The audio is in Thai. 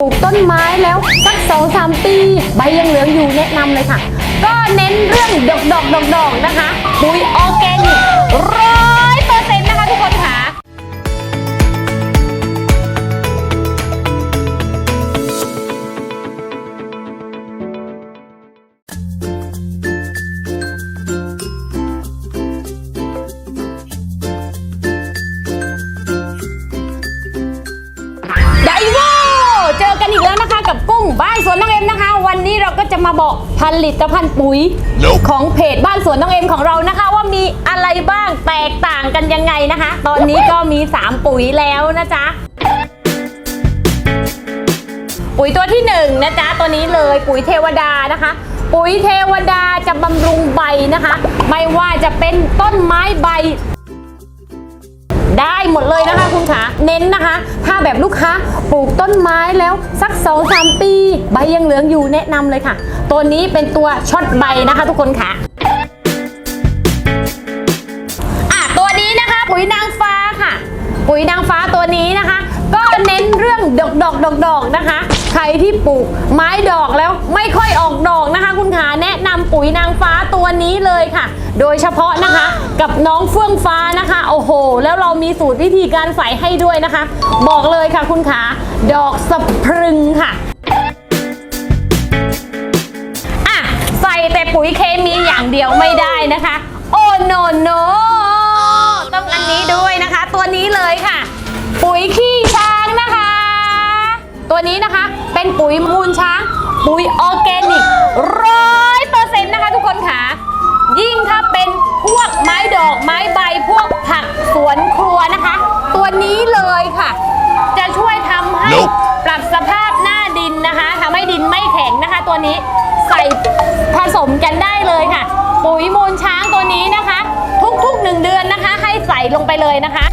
ปลูกต้นไม้แล้วสักสองสามปี ใบยังเหลืองอยู่แนะนำเลยค่ะ ก็เน้นเรื่องดอกดอกดอกดอกนะคะ ปุ๋ยออร์แกนิก บกุ้งบ้านสวนน้องเอ็มนะคะ วันนี้เราก็จะมาบอกผลิตภัณฑ์ปุ๋ย Nope ของเพจบ้านสวนน้องเอ็มของเรานะคะ ว่ามีอะไรบ้างแตกต่างกันยังไงนะคะ ตอนนี้ก็มี 3 ปุ๋ยแล้วนะจ๊ะ ปุ๋ยตัวที่หนึ่งนะจ๊ะตัวนี้เลยปุ๋ยเทวดานะคะ ปุ๋ยเทวดาจะบำรุงใบนะคะ ไม่ว่าจะเป็นต้นไม้ใบ ได้หมดเลยนะคะคุณขาเน้นนะคะ ถ้าแบบลูกค้าปลูกต้นไม้แล้วสัก2อสปี ใบยังเหลืองอยู่แนะนำเลยค่ะ ตัวนี้เป็นตัวช็อตใบนะคะ ทุกคนค่ะอะตัวนี้นะคะ ปุ๋ยนางฟ้าค่ะ ปุ๋ยนางฟ้าตัวนี้นะคะ ก็เน้นเรื่องดอกดอกดอกดอกนะคะใครที่ปลูกไม้ดอกแล้วไม่ค่อยออกดอกนะคะ คุณขาแนะนำปุ๋ยนางฟ้าตัวนี้เลยค่ะ โดยเฉพาะนะคะ กับน้องเฟื่องฟ้านะคะ โอ้โห แล้วเรามีสูตรวิธีการใส่ให้ด้วยนะคะ บอกเลยค่ะคุณขาดอกสะพรึงค่ะอะใส่แต่ปุ๋ยเคมีอย่างเดียวไม่ได้นะคะ โอ้โนโนต้องอันนี้ด้วยนะคะ ตัวนี้เลยค่ะ ปุ๋ยขี้ช้างนะคะ ตัวนี้นะคะเป็นปุ๋ยมูลช้าง ปุ๋ยออร์แกนิกร้อย ตัวนี้ใส่ผสมกันได้เลยค่ะ ปุ๋ยมูลช้างตัวนี้นะคะ ทุกๆหนึ่งเดือนนะคะ ให้ใส่ลงไปเลยนะคะ